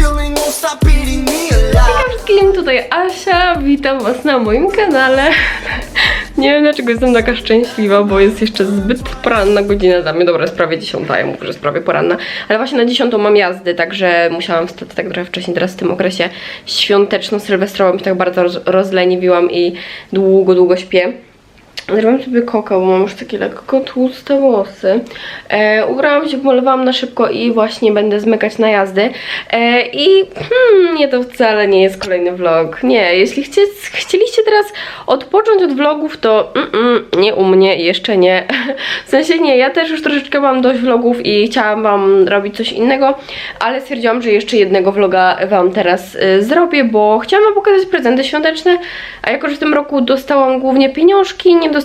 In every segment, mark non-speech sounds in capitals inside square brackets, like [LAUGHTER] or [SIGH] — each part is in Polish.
feeling won't tutaj Asia, witam was na moim kanale. [LAUGHS] Nie wiem dlaczego jestem taka szczęśliwa, bo jest jeszcze zbyt poranna godzina dla mnie. Dobra, jest prawie 10, ja mówię, że jest prawie poranna. Ale właśnie na 10 mam jazdy, także musiałam wstać tak trochę wcześniej. Teraz w tym okresie świąteczno-sylwestrowym tak bardzo roz rozleniwiłam i długo, długo śpię. Zrobiłam sobie koka, bo mam już takie lekko tłuste włosy. E, ubrałam się, pomalowałam na szybko i właśnie będę zmykać na jazdy. E, I hmm, nie, to wcale nie jest kolejny vlog. Nie, jeśli chcie, chcieliście teraz odpocząć od vlogów, to mm, mm, nie u mnie, jeszcze nie. [LAUGHS] W sensie nie, ja też już troszeczkę mam dość vlogów i chciałam wam robić coś innego, ale stwierdziłam, że jeszcze jednego vloga wam teraz y, zrobię, bo chciałam wam pokazać prezenty świąteczne, a jako, że w tym roku dostałam głównie pieniążki, nie dostałam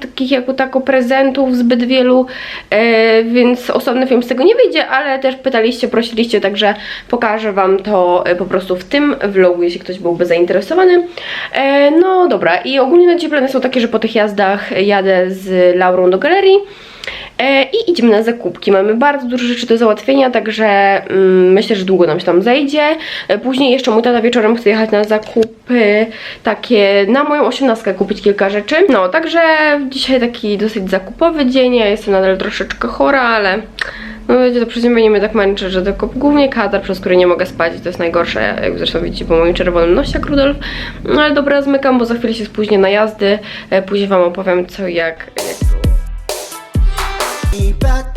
takich jako tako prezentów zbyt wielu, e, więc osobny film z tego nie wyjdzie, ale też pytaliście, prosiliście, także pokażę wam to e, po prostu w tym vlogu, jeśli ktoś byłby zainteresowany. E, no dobra, i ogólnie na dzisiaj plany są takie, że po tych jazdach jadę z Laurą do galerii. E, I idziemy na zakupki. Mamy bardzo dużo rzeczy do załatwienia, także mm, myślę, że długo nam się tam zejdzie. E, później jeszcze mój tata wieczorem chce jechać na zakupy takie na moją osiemnastkę kupić kilka rzeczy. No, także dzisiaj taki dosyć zakupowy dzień. Ja jestem nadal troszeczkę chora, ale no wiecie, to przeziębienie mnie tak męczy, że tylko głównie katar, przez który nie mogę spać to jest najgorsze, jak zresztą widzicie po moim czerwonym nosie Rudolf. No ale dobra, zmykam, bo za chwilę się spóźnię na jazdy. E, Później wam opowiem co jak, jak. Back.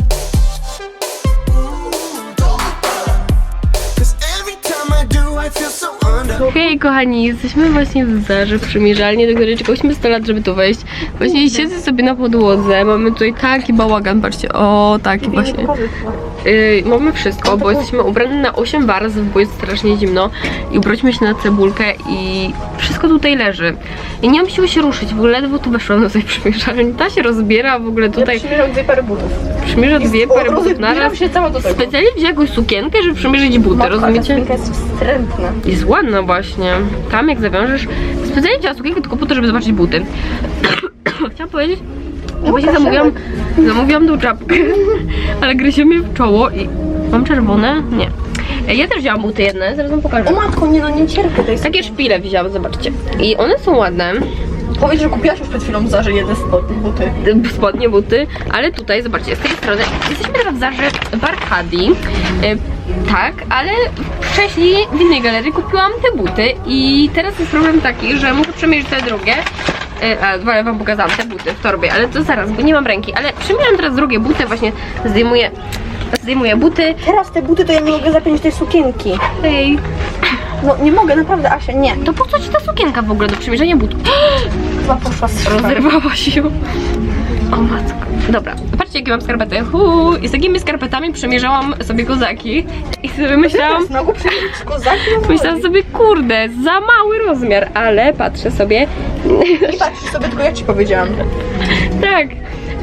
Hej kochani, jesteśmy właśnie w Zarze przymierzalnie, do której czekałyśmy 100 lat, żeby tu wejść. Właśnie siedzę sobie na podłodze, mamy tutaj taki bałagan, patrzcie, o taki właśnie. Yy, mamy wszystko, bo jesteśmy ubrane na 8 warstw, bo jest strasznie zimno i ubraliśmy się na cebulkę i wszystko tutaj leży. I nie mam siły się ruszyć, w ogóle ledwo tu weszłam do tej [LAUGHS] przymierzalni. Ta się rozbiera w ogóle tutaj, Przymierzam dwie pary butów. przymierza dwie pary butów naraz. Się cała do tego. Specjalnie wzięła jakąś sukienkę, żeby przymierzyć buty, rozumiecie? Ta jest wstrętna. Jest ładna właśnie. Tam jak zawiążesz. Specjalnie wzięła sukienkę tylko po to, żeby zobaczyć buty. [COUGHS] Chciałam powiedzieć, że właśnie zamówiłam, zamówiłam tą czapkę, [COUGHS] ale gryzie mnie w czoło i mam czerwone? Nie. E, Ja też wzięłam buty jedne, zaraz wam pokażę. O matko, nie no, nie cierpię tej Takie szpile wzięłam, zobaczcie. I one są ładne. Powiedz, że kupiłaś już przed chwilą w Zarze jedne spodnie, buty. spodnie, buty, ale tutaj, zobaczcie, z tej strony jesteśmy teraz w Zarze w Arkadii, y, tak, ale wcześniej w innej galerii kupiłam te buty i teraz jest problem taki, że muszę przemierzyć te drugie, a dwa wam pokazałam te buty w torbie, ale to zaraz, bo nie mam ręki, ale przymierzam teraz drugie buty, właśnie zdejmuję, zdejmuję buty, Teraz te buty to ja nie mogę zapiąć tej sukienki. hej, No nie mogę, naprawdę, Asia, nie. to po co ci ta sukienka w ogóle do przymierzania butów? Chyba poszła z. Rozerwała się. O matko. Dobra, patrzcie jakie mam skarpety. Huu. I z takimi skarpetami przemierzałam sobie kozaki. I sobie myślałam, [LAUGHS] Znowu przymierzyć kozaki? myślałam sobie, kurde, za mały rozmiar, ale patrzę sobie. I patrz sobie, tylko ja ci powiedziałam. tak.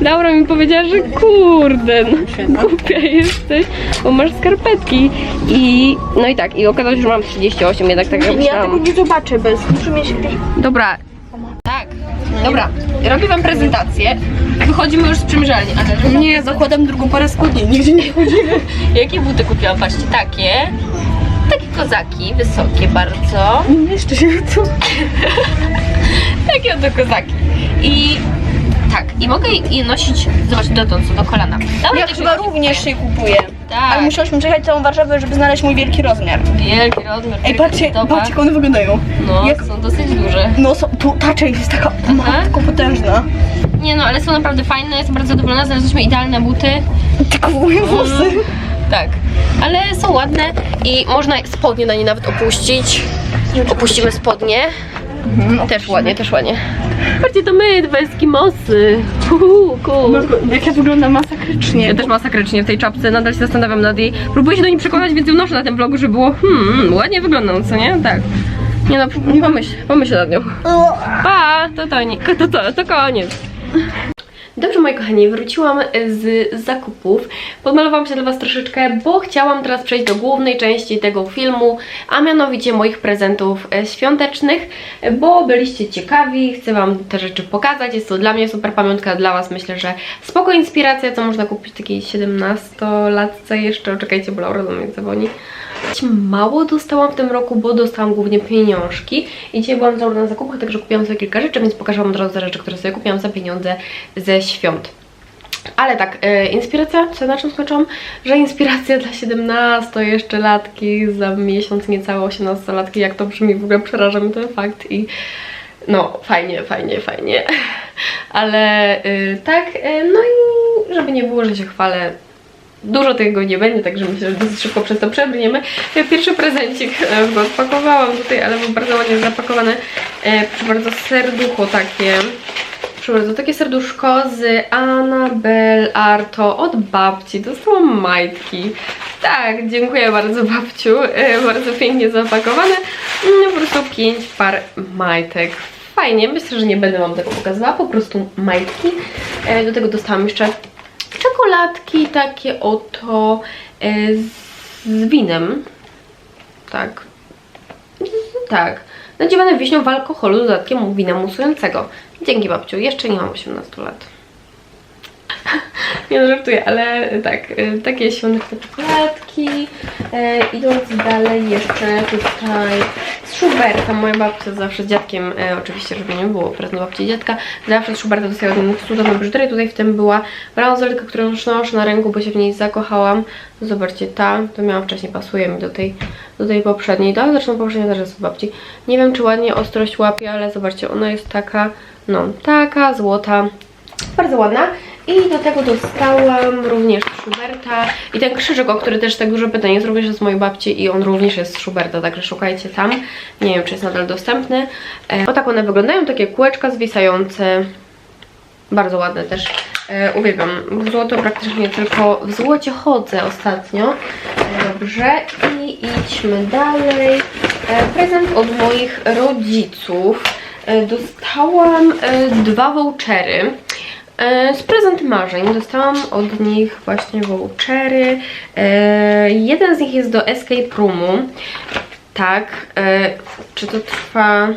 Laura mi powiedziała, że kurde, no, głupia jesteś, bo masz skarpetki. I no i tak, i okazało się, że mam 38, jednak tak jak Ja tego nie zobaczę bez. Muszę mieć jakieś... Dobra. Dobra, robię wam prezentację. Wychodzimy już z przymierzalni. Ale Nie, zakładam drugą parę spodni, nigdzie nie chodzimy. Jakie buty kupiłam? Patrzcie, takie. Takie kozaki, wysokie bardzo. Nie mieszczę się tu. [LAUGHS] Takie oto kozaki. I tak, i mogę je nosić, zobacz, dotąd, co do kolana. Dobra, Ja chyba również je kupuję. Tak, Ale musiałyśmy przejechać całą Warszawę, żeby znaleźć mój wielki rozmiar. wielki rozmiar. Ej, patrzcie, patrzcie, jak one wyglądają. No, jak- są dosyć duże. No, są, tu, ta część jest taka matko potężna. Nie no, ale są naprawdę fajne, jestem bardzo zadowolona, znaleźliśmy idealne buty. Tylko moje włosy. Tak, ale są ładne i można spodnie na nie nawet opuścić. Opuścimy spodnie. Też ładnie, też ładnie. Patrzcie, to my, dwa eskimosy. Uhu, cool. Jak ja wyglądam masakrycznie. Ja też masakrycznie w tej czapce, nadal się zastanawiam nad jej. Próbuję się do niej przekonać, więc ją noszę na tym vlogu, żeby było hmm, ładnie wyglądam, co nie? Tak. Nie no, pomyśl, pomyśl nad nią. Pa, to to, nie, to, to, to koniec. Dobrze moi kochani, wróciłam z zakupów. Podmalowałam się dla Was troszeczkę, bo chciałam teraz przejść do głównej części tego filmu, a mianowicie moich prezentów e, świątecznych, bo byliście ciekawi, chcę Wam te rzeczy pokazać. Jest to dla mnie super pamiątka, dla Was myślę, że spoko inspiracja, co można kupić takiej 17-latce jeszcze. Czekajcie, bo Laura do mnie dzwoni. Mało dostałam w tym roku, bo dostałam głównie pieniążki i dzisiaj byłam założona na zakupach, także kupiłam sobie kilka rzeczy, więc pokażę Wam od razu rzeczy, które sobie kupiłam za pieniądze ze świąt. Ale tak, e, inspiracja, co na czym skończyłam? Że inspiracja dla 17 jeszcze latki, za miesiąc niecałe 18 latki, jak to brzmi, w ogóle przeraża mnie ten fakt i no, fajnie, fajnie, fajnie. [LAUGHS] Ale y, tak, y, no i żeby nie było, że się chwalę, dużo tego nie będzie, także myślę, że dosyć szybko przez to przebrniemy. Pierwszy prezencik e, go odpakowałam tutaj, ale był bardzo ładnie zapakowane. E, proszę bardzo, serducho takie. Proszę bardzo, takie serduszko z Annabel Arto od babci. Dostałam majtki. Tak, dziękuję bardzo babciu. E, bardzo pięknie zapakowane. Mm, Po prostu pięć par majtek. Fajnie, myślę, że nie będę Wam tego pokazywała, po prostu majtki. E, Do tego dostałam jeszcze czekoladki takie oto e, z winem. Tak. Tak. Nadziewane wiśnią w alkoholu dodatkiem wina musującego. Dzięki babciu, jeszcze nie mam 18 lat. [LAUGHS] Nie żartuję, ale tak, y, takie świąteczne czekoladki. E, idąc dalej jeszcze tutaj z moja babcia zawsze z dziadkiem, e, oczywiście, żeby nie było prezent babci i dziadka, zawsze z Schuberta dostaję od nich cudowną biżuterię. Tutaj w tym była bransoletka, którą noszę na ręku, bo się w niej zakochałam. Zobaczcie, ta, to miałam wcześniej, pasuje mi do tej, do tej poprzedniej. Tak, zresztą poprzednia też jest babci. Nie wiem, czy ładnie ostrość łapie, ale zobaczcie, ona jest taka, no, taka złota, bardzo ładna. I do tego dostałam również Schuberta i ten krzyżyk, o który też tak dużo pytań jest również z mojej babci i on również jest z Schuberta, także szukajcie tam. Nie wiem, czy jest nadal dostępny. E, o tak one wyglądają, takie kółeczka zwisające. Bardzo ładne też. E, uwielbiam. W złoto praktycznie tylko w złocie chodzę ostatnio. E, dobrze. I idźmy dalej. E, prezent od moich rodziców. E, dostałam e, dwa vouchery. E, Z prezent marzeń dostałam od nich właśnie vouchery. E, jeden z nich jest do Escape Roomu. Tak. E, czy to trwa...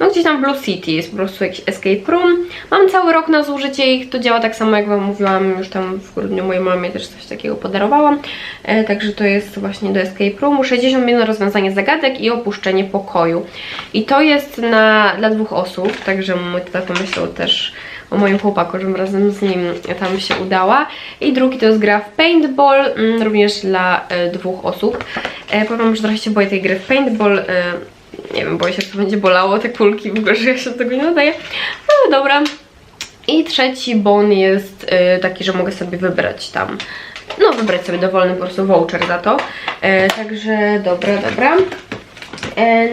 No gdzieś tam Blue City jest po prostu jakiś escape room. Mam cały rok na zużycie ich, to działa tak samo jak Wam mówiłam już tam w grudniu mojej mamie też coś takiego podarowałam. E, także to jest właśnie do escape roomu. 60 minut rozwiązanie zagadek i opuszczenie pokoju. I to jest na, dla dwóch osób, także mój tata pomyślał też o moim chłopaku, żebym razem z nim tam się udała. I drugi to jest gra w paintball, mm, również dla e, dwóch osób. E, powiem że trochę się boję tej gry w paintball. E, nie wiem, boję się, że to będzie bolało, te kulki, w ogóle, że ja się do tego nie nadaję. Ale dobra. I trzeci bon jest taki, że mogę sobie wybrać tam, no wybrać sobie dowolny po prostu voucher za to. Także dobra, dobra.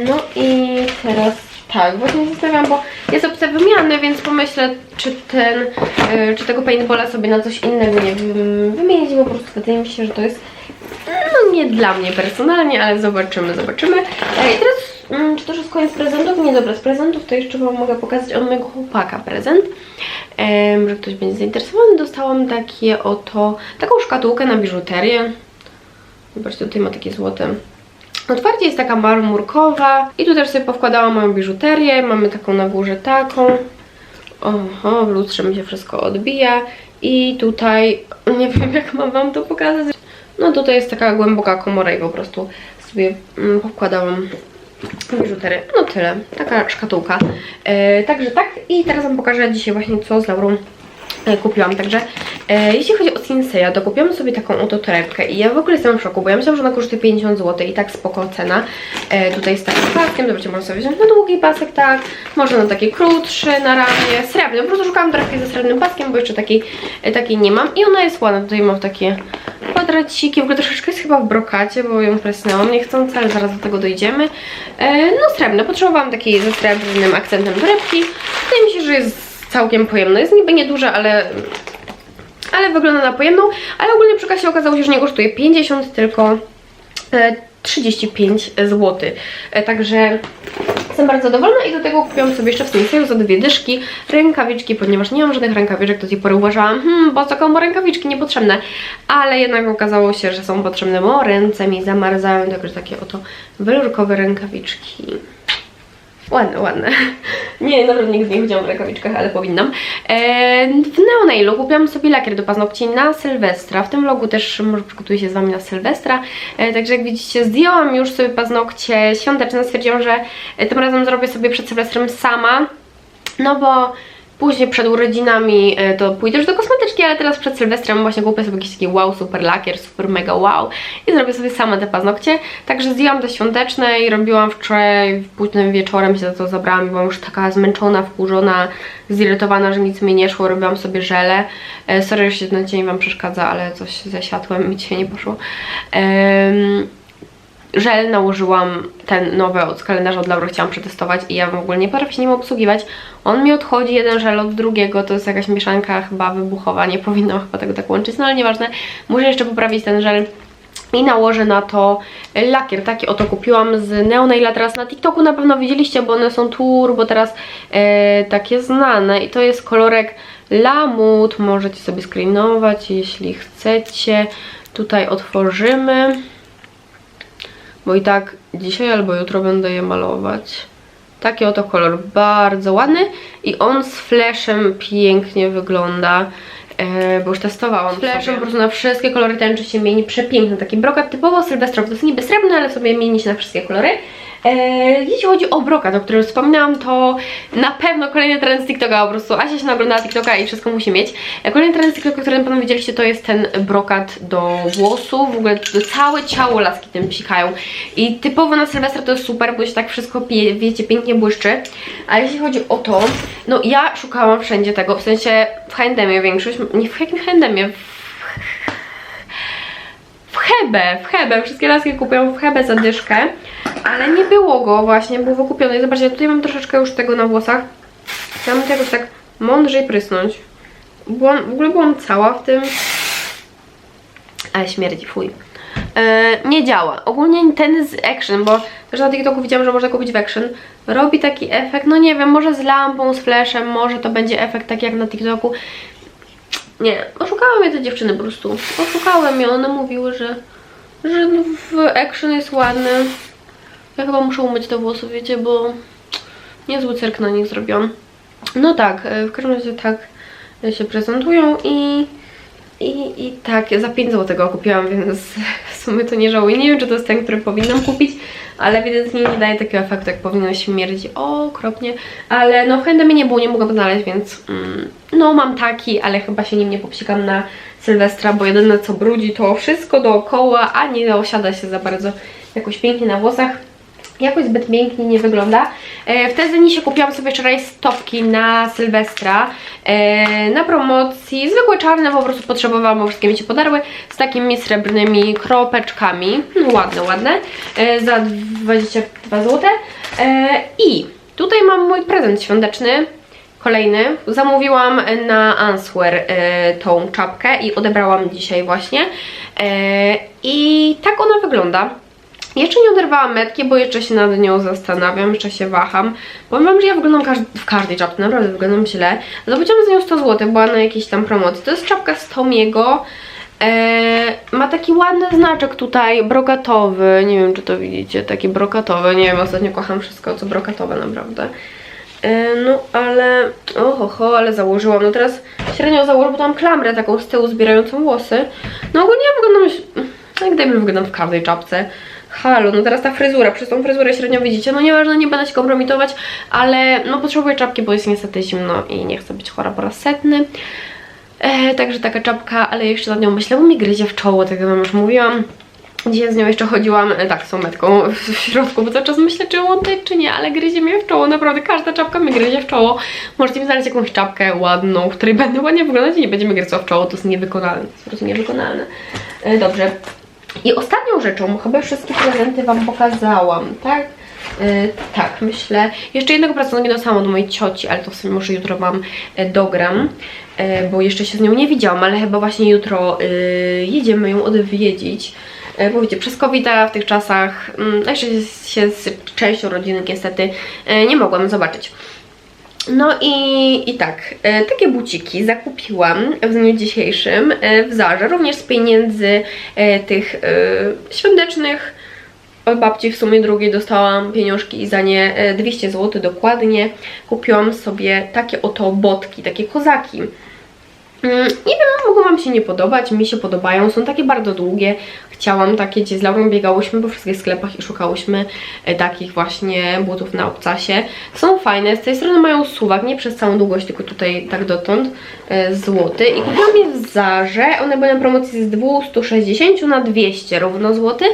No i teraz tak, właśnie zastanawiam, bo jest opcja wymiany, więc pomyślę, czy ten, e, czy tego paintballa sobie na coś innego nie wymienić, bo po prostu wydaje mi się, że to jest no nie dla mnie personalnie, ale zobaczymy, zobaczymy. E, I teraz, mm, czy to już jest koniec prezentów? Nie, dobra, z prezentów to jeszcze Wam mogę pokazać od mojego chłopaka prezent. Em, że ktoś będzie zainteresowany. Dostałam takie oto, taką szkatułkę na biżuterię. Zobaczcie, tutaj ma takie złote Otwarcie jest taka marmurkowa i tu też sobie powkładałam moją biżuterię. Mamy taką na górze taką. Oho, w lustrze mi się wszystko odbija. I tutaj, nie wiem jak mam wam to pokazać. No tutaj jest taka głęboka komora i po prostu sobie mm, powkładałam biżuterię. No tyle, taka szkatułka. E, także tak i teraz wam pokażę dzisiaj właśnie co z Laurą kupiłam. Także e, jeśli chodzi o Sinseya, to kupiłam sobie taką oto torebkę i ja w ogóle jestem w szoku, bo ja myślałam, że ona kosztuje 50 zł i tak spoko cena. E, tutaj jest takim paskiem, zobaczcie, można sobie wziąć na długi pasek, tak, można na taki krótszy, na ramię, srebrny. Po prostu szukałam torebki ze srebrnym paskiem, bo jeszcze takiej, e, takiej nie mam i ona jest ładna. Tutaj mam takie kwadraciki, w ogóle troszeczkę jest chyba w brokacie, bo ją presnęłam niechcący, ale zaraz do tego dojdziemy. E, no srebrne, potrzebowałam takiej ze srebrnym akcentem torebki. Wydaje mi się, że jest całkiem pojemna. Jest niby nieduża, ale ale wygląda na pojemną, ale ogólnie przy kasie okazało się, że nie kosztuje 50, tylko e, 35 zł. E, także jestem bardzo zadowolona i do tego kupiłam sobie jeszcze w sale za dwie dyszki rękawiczki, ponieważ nie mam żadnych rękawiczek, do tej pory uważałam, hmm, po co komu rękawiczki niepotrzebne, ale jednak okazało się, że są potrzebne, bo ręce mi zamarzają, także takie oto welurkowe rękawiczki. Ładne, ładne. [LAUGHS] Nie, naprawdę nigdy nie chodziłam w rękawiczkach, ale powinnam. E, w Neonailu kupiłam sobie lakier do paznokci na Sylwestra. W tym vlogu też może przygotuję się z Wami na Sylwestra. E, także jak widzicie, zdjęłam już sobie paznokcie świąteczne. Stwierdziłam, że e, tym razem zrobię sobie przed Sylwestrem sama. No bo później przed urodzinami e, to już do kosmetyczki, ale teraz przed Sylwestrem właśnie kupię sobie jakiś taki wow, super lakier, super mega wow i zrobię sobie sama te paznokcie. Także zdjęłam te świąteczne i robiłam wczoraj późnym wieczorem się za to zabrałam i byłam już taka zmęczona, wkurzona, zirytowana, że nic mi nie szło, robiłam sobie żele. E, sorry, że się ten cień Wam przeszkadza, ale coś ze światłem mi dzisiaj nie poszło. Em, żel nałożyłam ten nowy od kalendarza od Laury chciałam przetestować i ja w ogóle nie potrafię się nim obsługiwać. On mi odchodzi jeden żel od drugiego, to jest jakaś mieszanka chyba wybuchowa, nie powinnam chyba tego tak łączyć, no ale nieważne. Muszę jeszcze poprawić ten żel i nałożę na to lakier. Taki oto kupiłam z Neonaila teraz na TikToku na pewno widzieliście, bo one są turbo teraz e, takie znane i to jest kolorek Lamut, możecie sobie screenować jeśli chcecie. Tutaj otworzymy bo i tak dzisiaj albo jutro będę je malować. Taki oto kolor, bardzo ładny i on z flashem pięknie wygląda, e, bo już testowałam. Z flashem po prostu na wszystkie kolory tęczy się mieni, przepiękny, taki brokat typowo sylwestrowy, to jest niby srebrny, ale sobie mieni się na wszystkie kolory. E, jeśli chodzi o brokat, o którym wspominałam, to na pewno kolejny trend z TikToka, po prostu Asia się naglądała TikToka i wszystko musi mieć. E, Kolejny trend z TikToka, który na pewno widzieliście, to jest ten brokat do włosów, w ogóle całe ciało laski tym psikają. I typowo na Sylwestra to jest super, bo się tak wszystko, pie, wiecie, pięknie błyszczy. A jeśli chodzi o to, no ja szukałam wszędzie tego, w sensie w H&M większość, nie w jakim H&M, w Hebe, w Hebe, wszystkie laski kupiłam w Hebe za dyszkę, ale nie było go właśnie, był wykupiony. I zobaczcie, tutaj mam troszeczkę już tego na włosach. Chciałam to jakoś tak mądrzej prysnąć. Byłam, w ogóle byłam cała w tym, ale śmierdzi, fuj. E, nie działa. Ogólnie ten z Action, bo też na TikToku widziałam, że można kupić w Action, robi taki efekt, no nie wiem, może z lampą, z flashem, może to będzie efekt taki jak na TikToku. Nie, oszukałam je te dziewczyny po prostu. Oszukałem je, one mówiły, że, że no w Action jest ładny. Ja chyba muszę umyć te włosy, wiecie, bo niezły cyrk na nich zrobiłam. No tak, e, w każdym razie tak się prezentują i, i, i tak, za 5 zł go kupiłam, więc sumie to nie żałuję. Nie wiem, czy to jest ten, który powinnam kupić, ale ewidentnie nie daje takiego efektu, jak powinno śmierdzić okropnie. Ale no w H&M nie było, nie mogłam znaleźć, więc mm, no mam taki, ale chyba się nim nie popsikam na Sylwestra, bo jedyne co brudzi to wszystko dookoła, a nie osiada się za bardzo jakoś pięknie na włosach jakoś zbyt pięknie nie wygląda. E, w Tezenisie kupiłam sobie wczoraj stopki na Sylwestra e, na promocji, zwykłe czarne, po prostu potrzebowałam, bo wszystkie mi się podarły, z takimi srebrnymi kropeczkami, no ładne, ładne, e, za 22 zł. I tutaj mam mój prezent świąteczny, Kolejny. Zamówiłam na Answer e, tą czapkę i odebrałam dzisiaj właśnie. E, I tak ona wygląda. Jeszcze nie oderwałam metki, bo jeszcze się nad nią zastanawiam, jeszcze się waham. Powiem że ja wyglądam każ w każdej czapce, naprawdę wyglądam źle. Zapłaciłam za nią 100 zł, była na jakiejś tam promocji. To jest czapka z Tomiego. Eee, ma taki ładny znaczek tutaj, brokatowy. Nie wiem, czy to widzicie, taki brokatowy. Nie wiem, ostatnio kocham wszystko, co brokatowe naprawdę. Eee, no, ale... Oho, ale założyłam. No teraz średnio założę, bo tam klamrę taką z tyłu zbierającą włosy. No ogólnie ja wyglądam... Jak gdyby wyglądam w każdej czapce. Halo, no teraz ta fryzura, przez tą fryzurę średnio widzicie, no nieważne, nie będę się kompromitować, ale no potrzebuję czapki, bo jest niestety zimno i nie chcę być chora po raz setny. E, także taka czapka, ale jeszcze nad nią myślę, bo mi gryzie w czoło, tak jak wam już mówiłam. Dzisiaj z nią jeszcze chodziłam, e, tak, z tą metką w środku, bo cały czas myślę, czy oddać, czy nie, ale gryzie mnie w czoło, naprawdę każda czapka mi gryzie w czoło. Możecie mi znaleźć jakąś czapkę ładną, w której będę ładnie wyglądać i nie będzie mi gryzła w czoło, to jest niewykonalne, to jest po prostu niewykonalne. E, dobrze, i ostatnią rzeczą, chyba wszystkie prezenty Wam pokazałam, tak? Yy, tak, myślę. Jeszcze jednego prezentu dostałam od mojej cioci, ale to w sumie może jutro Wam e, dogram, e, bo jeszcze się z nią nie widziałam, ale chyba właśnie jutro e, jedziemy ją odwiedzić. E, Bo wiecie, przez covid w tych czasach, a jeszcze się z częścią rodziny niestety e, nie mogłam zobaczyć. No i, i tak, e, takie buciki zakupiłam w dniu dzisiejszym e, w Zarze, również z pieniędzy e, tych świątecznych od babci w sumie drugiej dostałam pieniążki i za nie e, 200 zł dokładnie. Kupiłam sobie takie oto botki, takie kozaki. Mm, Nie wiem, mogą Wam się nie podobać, mi się podobają, są takie bardzo długie. Chciałam takie, gdzie z Laurą biegałyśmy po wszystkich sklepach i szukałyśmy e, takich właśnie butów na obcasie. Są fajne, z tej strony mają suwak, nie przez całą długość, tylko tutaj tak dotąd e, złoty. I kupiłam je w Zarze, one były na promocji z 260 na 200 równo złoty.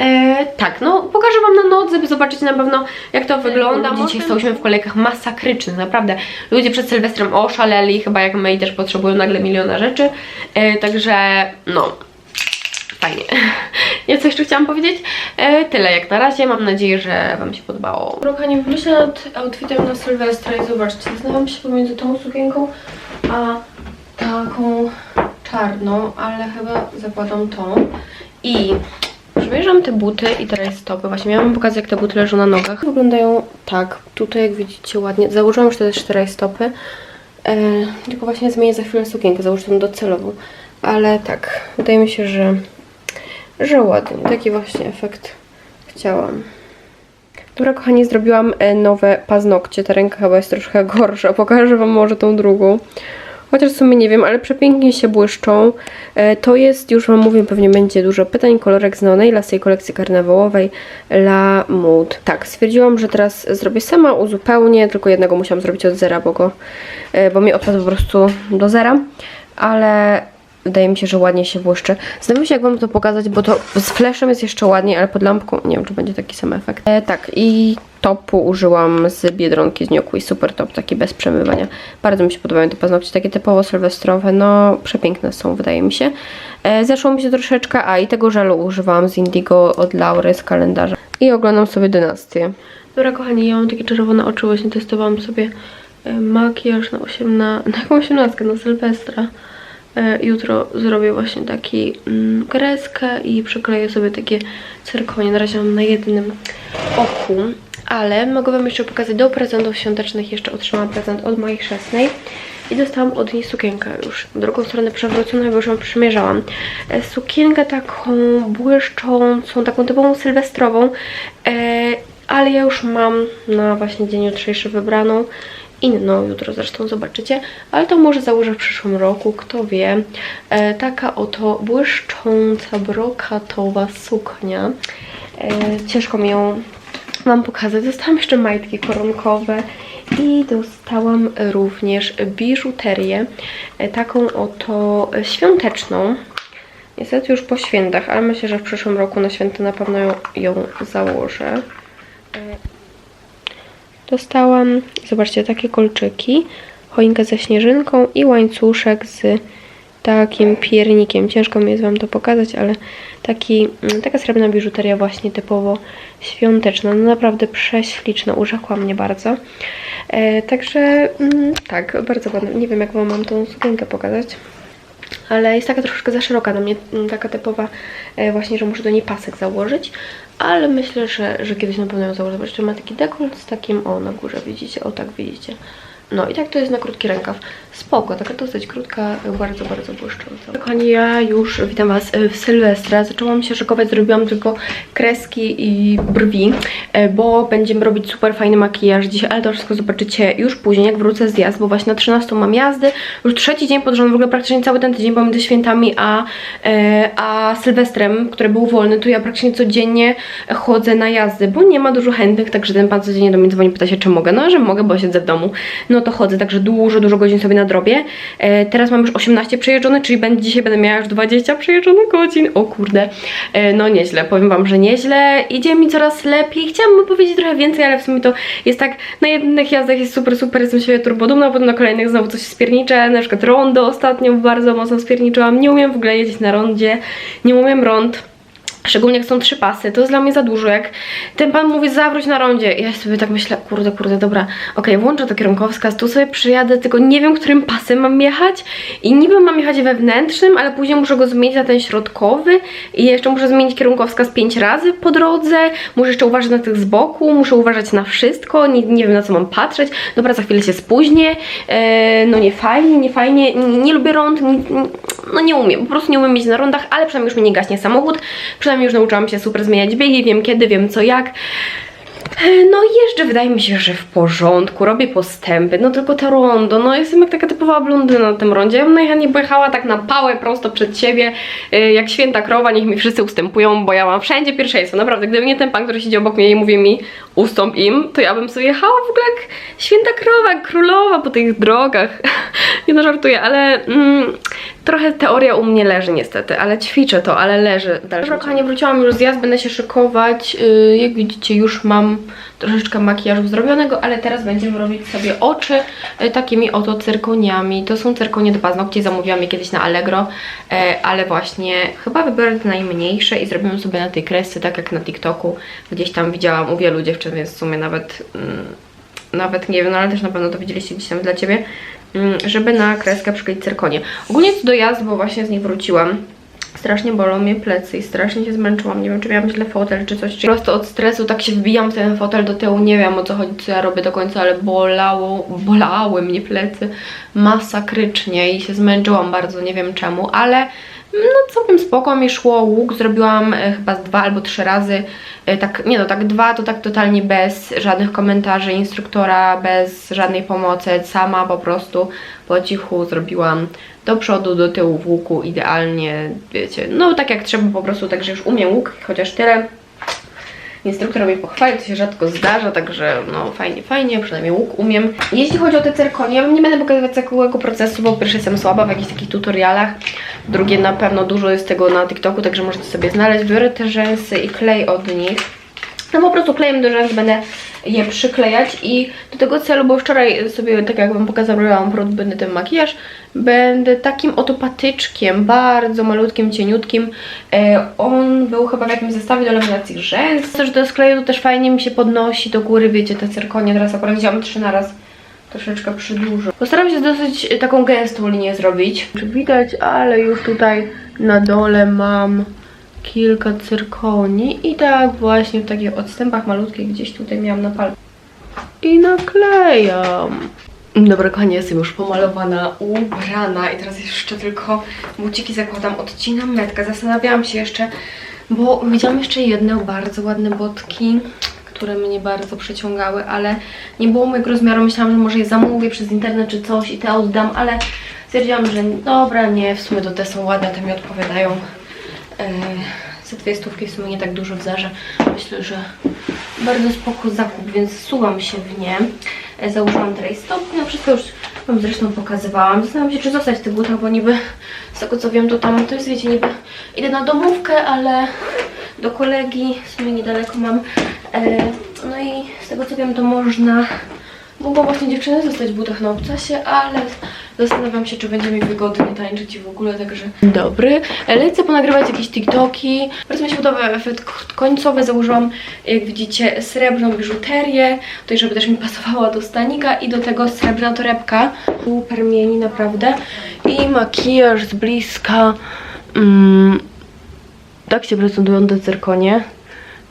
E, tak, no pokażę Wam na noc, żeby zobaczyć na pewno jak to wygląda. Dzisiaj stałyśmy w kolejkach masakrycznych, naprawdę. Ludzie przed Sylwestrem oszaleli, chyba jak my i też potrzebują nagle miliona rzeczy. E, także no, fajnie. [LAUGHS] Ja co jeszcze chciałam powiedzieć? E, tyle jak na razie. Mam nadzieję, że Wam się podobało. Kochani, myślę nad outfitem na Sylwestra i zobaczcie, zastanawiam się pomiędzy tą sukienką a taką czarną, ale chyba zakładam tą. I przymierzam te buty i teraz stopy. Właśnie miałam pokazać, jak te buty leżą na nogach. Wyglądają tak. Tutaj, jak widzicie, ładnie. Założyłam już te cztery stopy. E, tylko właśnie zmienię za chwilę sukienkę, założę tą docelową. Ale tak, wydaje mi się, że, że ładnie. Taki właśnie efekt chciałam. Dobra, kochani, zrobiłam e, nowe paznokcie. Ta ręka chyba jest troszkę gorsza. Pokażę Wam może tą drugą. Chociaż w sumie nie wiem, ale przepięknie się błyszczą. E, To jest, już Wam mówię, pewnie będzie dużo pytań. Kolorek z Nonej, z tej kolekcji karnawałowej La Mood. Tak, stwierdziłam, że teraz zrobię sama, uzupełnię. Tylko jednego musiałam zrobić od zera, bo, go, e, bo mi odpadł po prostu do zera. Ale wydaje mi się, że ładnie się błyszczy. Zastanawiam się, jak Wam to pokazać, bo to z flashem jest jeszcze ładniej, ale pod lampką nie wiem, czy będzie taki sam efekt. E, tak, i topu użyłam z Biedronki z Niokły. Super top, taki bez przemywania. Bardzo mi się podobają te paznokcie, takie typowo sylwestrowe, no przepiękne są, wydaje mi się. E, zeszło mi się troszeczkę, a i tego żelu używałam z Indigo od Laury z kalendarza. I oglądam sobie dynastię. Dobra, kochani, ja mam takie czerwone oczy, właśnie testowałam sobie e, makijaż na 18, [LAUGHS] na jaką 18, na Sylwestra. E, Jutro zrobię właśnie taki mm, kreskę i przykleję sobie takie cyrkonie. Na razie mam na jednym oku, ale mogę Wam jeszcze pokazać do prezentów świątecznych. Jeszcze otrzymałam prezent od mojej chrzestnej i dostałam od niej sukienkę już drugą stronę przewróconą, bo już ją przymierzałam. E, Sukienkę taką błyszczącą, taką typową sylwestrową, e, ale ja już mam na właśnie dzień jutrzejszy wybraną inną, jutro zresztą zobaczycie, ale to może założę w przyszłym roku, kto wie. E, taka oto błyszcząca, brokatowa suknia. E, ciężko mi ją Wam pokazać. Dostałam jeszcze majtki koronkowe i dostałam również biżuterię, e, taką oto świąteczną. Niestety już po świętach, ale myślę, że w przyszłym roku na święta na pewno ją, ją założę. E, Dostałam, zobaczcie, takie kolczyki, choinkę ze śnieżynką i łańcuszek z takim piernikiem. Ciężko mi jest Wam to pokazać, ale taki, mm, taka srebrna biżuteria właśnie typowo świąteczna. No naprawdę prześliczna, urzekła mnie bardzo. E, także mm, tak, bardzo ładna. Nie wiem jak Wam mam tą sukienkę pokazać. Ale jest taka troszkę za szeroka dla mnie, mm, taka typowa e, właśnie, że muszę do niej pasek założyć. Ale myślę, że, że kiedyś na pewno ją założę. Zobaczcie, ma taki dekolt z takim, o na górze widzicie, o tak widzicie. No i tak to jest na krótki rękaw. Spoko, taka dosyć krótka, bardzo, bardzo błyszcząca. Kochani, ja już witam Was w Sylwestra. Zaczęłam się szykować, zrobiłam tylko kreski i brwi, e, bo będziemy robić super fajny makijaż dzisiaj, ale to wszystko zobaczycie już później, jak wrócę z jazd, bo właśnie na 13 mam jazdy. Już trzeci dzień pod rząd, w ogóle praktycznie cały ten tydzień pomiędzy świętami a, e, a Sylwestrem, który był wolny, to ja praktycznie codziennie chodzę na jazdy, bo nie ma dużo chętnych, także ten pan codziennie do mnie dzwoni, pyta się, czy mogę. No, że mogę, bo siedzę w domu. No to chodzę, także dużo, dużo godzin sobie nadrobię. E, teraz mam już 18 przejeżdżone, czyli będzie, dzisiaj będę miała już 20 przejeżdżonych godzin. O kurde, e, no nieźle, powiem wam, że nieźle. Idzie mi coraz lepiej. Chciałabym powiedzieć trochę więcej, ale w sumie to jest tak, na jednych jazdach jest super, super, jestem się turbodumna, a potem na kolejnych znowu coś spierniczę, na przykład rondo ostatnio bardzo mocno spierniczyłam. Nie umiem w ogóle jeździć na rondzie, nie umiem rond. Szczególnie jak są trzy pasy, to jest dla mnie za dużo. Jak ten pan mówi zawróć na rondzie, ja sobie tak myślę, kurde, kurde, dobra, okej, włączę to kierunkowskaz, tu sobie przyjadę, tylko nie wiem, którym pasem mam jechać. I niby mam jechać wewnętrznym, ale później muszę go zmienić na ten środkowy. I jeszcze muszę zmienić kierunkowskaz pięć razy po drodze, muszę jeszcze uważać na tych z boku, muszę uważać na wszystko, nie, nie wiem na co mam patrzeć, dobra, za chwilę się spóźnię, e, no nie fajnie, nie fajnie, nie, nie lubię rąd, nie, no nie umiem, po prostu nie umiem mieć na rundach, ale przynajmniej już mi nie gaśnie samochód, przynajmniej już nauczyłam się super zmieniać biegi, wiem kiedy, wiem co jak. E, No jeżdżę, wydaje mi się, że w porządku, robię postępy, no tylko to rondo, no jestem jak taka typowa blondyna na tym rondzie, ja bym najchętniej pojechała tak na pałę prosto przed siebie, e, jak święta krowa, niech mi wszyscy ustępują, bo ja mam wszędzie pierwszeństwo, naprawdę, gdyby nie ten pan, który siedzi obok mnie i mówi mi ustąp im, to ja bym sobie jechała w ogóle jak święta krowa, jak królowa po tych drogach, [LAUGHS] nie no żartuję, ale mm, trochę teoria u mnie leży niestety, ale ćwiczę to, ale leży dalej. Dobra kochanie, wróciłam już z jazd, będę się szykować, Yy, jak widzicie już mam troszeczkę makijażu zrobionego, ale teraz będziemy robić sobie oczy yy, takimi oto cyrkoniami. To są cyrkonie do paznokci, zamówiłam je kiedyś na Allegro, yy, ale właśnie chyba wybiorę te najmniejsze i zrobimy sobie na tej kresce, tak jak na TikToku. Gdzieś tam widziałam u wielu dziewczyn, więc w sumie nawet... mm, nawet nie wiem, no ale też na pewno to widzieliście gdzieś tam dla Ciebie, mm, żeby na kreskę przykleić cyrkonie. Ogólnie co do jazd, bo właśnie z nich wróciłam, strasznie bolą mnie plecy i strasznie się zmęczyłam, nie wiem czy miałam źle fotel czy coś, czy po prostu od stresu tak się wbijam w ten fotel do tyłu, nie wiem o co chodzi, co ja robię do końca, ale bolało, bolały mnie plecy masakrycznie i się zmęczyłam bardzo, nie wiem czemu, ale no całkiem spoko mi szło, łuk zrobiłam e, chyba dwa albo trzy razy, e, tak, nie no, tak dwa to tak totalnie bez żadnych komentarzy instruktora, bez żadnej pomocy, sama po prostu po cichu zrobiłam do przodu, do tyłu w łuku, idealnie, wiecie, no tak jak trzeba po prostu, także już umiem łuk, chociaż tyle. Instruktor mnie pochwalił, to się rzadko zdarza, także no fajnie, fajnie, przynajmniej łuk umiem. Jeśli chodzi o te cyrkonie, ja nie będę pokazywać całego procesu, bo po pierwsze jestem słaba w jakichś takich tutorialach, drugie na pewno dużo jest tego na TikToku, także możecie sobie znaleźć. Biorę te rzęsy i klej od nich. No po prostu klejem do rzęs będę je przyklejać i do tego celu, bo wczoraj sobie, tak jak wam pokazałam, będę ten makijaż, będę takim oto patyczkiem, bardzo malutkim, cieniutkim. E, on był chyba w jakimś zestawie do laminacji rzęs. To, że to z kleju to też fajnie mi się podnosi do góry, wiecie, te cyrkonie, teraz akurat wziąłam trzy na raz troszeczkę przydłużę. Postaram się dosyć e, taką gęstą linię zrobić. Widać, ale już tutaj na dole mam kilka cyrkoni i tak właśnie w takich odstępach malutkich gdzieś tutaj miałam na palcu. I naklejam. Dobra, kochani, jestem już pomalowana, ubrana i teraz jeszcze tylko buciki zakładam, odcinam metkę. Zastanawiałam się jeszcze, bo widziałam jeszcze jedne bardzo ładne botki, które mnie bardzo przyciągały, ale nie było mojego rozmiaru. Myślałam, że może je zamówię przez internet czy coś i te oddam, ale stwierdziłam, że dobra, nie, w sumie to te są ładne, te mi odpowiadają. Yy, za dwie stówki w sumie nie tak dużo w zarze. Myślę, że bardzo spoko zakup, więc suwam się w nie. E, Założyłam tutaj stopki, no wszystko już Wam zresztą pokazywałam. Zastanawiam się, czy zostać w tych butach, bo niby z tego co wiem, to tam to jest, wiecie, niby idę na domówkę, ale do kolegi, w sumie niedaleko mam. E, no i z tego co wiem, to można Mogą właśnie dziewczyny zostać w butach na obcasie, ale zastanawiam się, czy będzie mi wygodnie tańczyć i w ogóle, także... Dobry. Lecę ponagrywać jakieś TikToki. Bardzo mi się podoba efekt k- końcowy. Założyłam, jak widzicie, srebrną biżuterię, tutaj żeby też mi pasowała do stanika i do tego srebrna torebka. Super mieni, naprawdę. I makijaż z bliska. Mm, tak się prezentują te cyrkonie.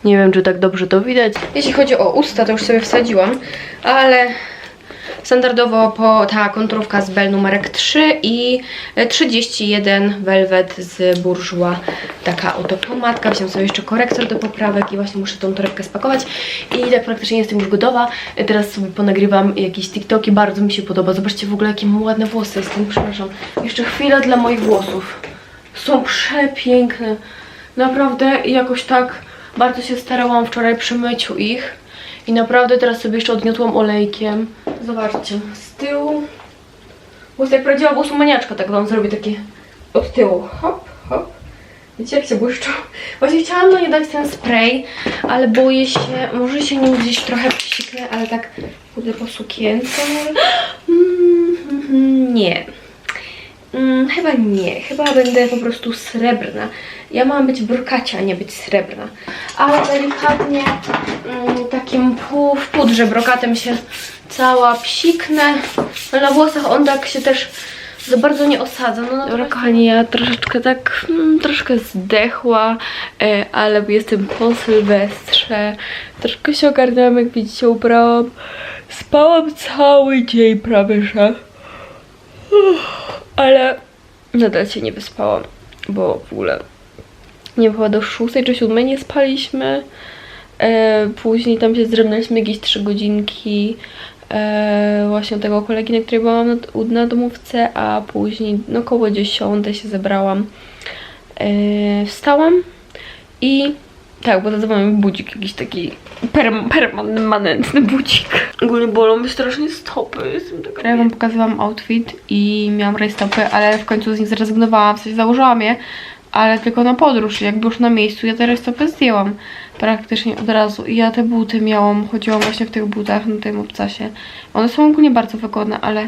Nie wiem, czy tak dobrze to widać. Jeśli chodzi o usta, to już sobie wsadziłam, ale standardowo po ta konturówka z Bell numerek 3 i 31 Velvet z Bourjois. Taka oto pomadka. Wziąłem sobie jeszcze korektor do poprawek i właśnie muszę tą torebkę spakować. I tak praktycznie jestem już gotowa. Teraz sobie ponagrywam jakieś TikToki. Bardzo mi się podoba. Zobaczcie w ogóle, jakie mam ładne włosy. Jestem, przepraszam. Jeszcze chwila dla moich włosów. Są przepiękne. Naprawdę jakoś tak bardzo się starałam wczoraj przy myciu ich. I naprawdę teraz sobie jeszcze odniotłam olejkiem. Zobaczcie, z tyłu. Włosy jak prawdziwa włosomaniaczka, tak wam zrobię takie od tyłu. Hop, hop. Wiecie jak się błyszczą? Właśnie chciałam na nie dać ten spray, ale boję się, może się nim gdzieś trochę przysiknę, ale tak pójdę po sukience. Mm, mm, nie. Mm, chyba nie, chyba będę po prostu srebrna. Ja mam być brokacia, a nie być srebrna. Ale delikatnie mm, takim pół w pudrze brokatem się cała psiknę. No na włosach on tak się też za bardzo nie osadza. No, Dobra, kochani, ja troszeczkę tak, mm, troszkę zdechła, e, ale jestem po Sylwestrze. Troszkę się ogarnęłam, jak widzicie, ubrałam. Spałam cały dzień prawie, że ale nadal się nie wyspałam, bo w ogóle nie wiem, do 6 czy 7 nie spaliśmy. E, później tam się zdrzemnęliśmy jakieś 3 godzinki e, właśnie u tego kolegi, na której byłam na, na domówce, a później no około 10 się zebrałam. E, wstałam i tak, bo mi budzik, jakiś taki perm- permanentny budzik. Ogólnie bolą mnie strasznie stopy. Jestem taka ja wam pokazywałam outfit i miałam rajstopy, ale w końcu z nich zrezygnowałam, w sensie założyłam je, ale tylko na podróż, jakby już na miejscu ja te rajstopy zdjęłam praktycznie od razu. I ja te buty miałam, chodziłam właśnie w tych butach na tym obcasie. One są ogólnie bardzo wygodne, ale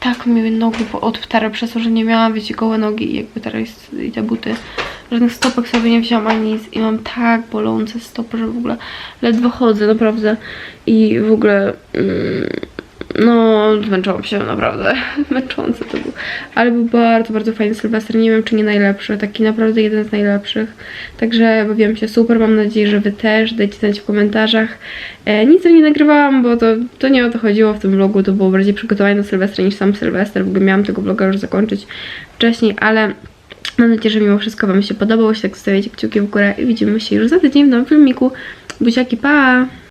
tak mi nogi odptarły przez to, że nie miałam, wiecie, gołe nogi i jakby teraz i te buty. Żadnych stopek sobie nie wzięłam ani nic i mam tak bolące stopy, że w ogóle ledwo chodzę, naprawdę. I w ogóle, mm, no, zmęczyłam się, naprawdę. [LAUGHS] Męczące to był. Ale był bardzo, bardzo fajny Sylwester. Nie wiem, czy nie najlepszy. Taki naprawdę jeden z najlepszych. Także bawiłam się super. Mam nadzieję, że Wy też. Dajcie znać w komentarzach. E, nic nie nagrywałam, bo to, to nie o to chodziło w tym vlogu. To było bardziej przygotowanie na Sylwestra niż sam Sylwester. W ogóle miałam tego vloga już zakończyć wcześniej, ale Mam nadzieję, że mimo wszystko Wam się podobało. Jeśli tak, zostawiajcie kciuki w górę i widzimy się już za tydzień w nowym filmiku. Buziaki, pa!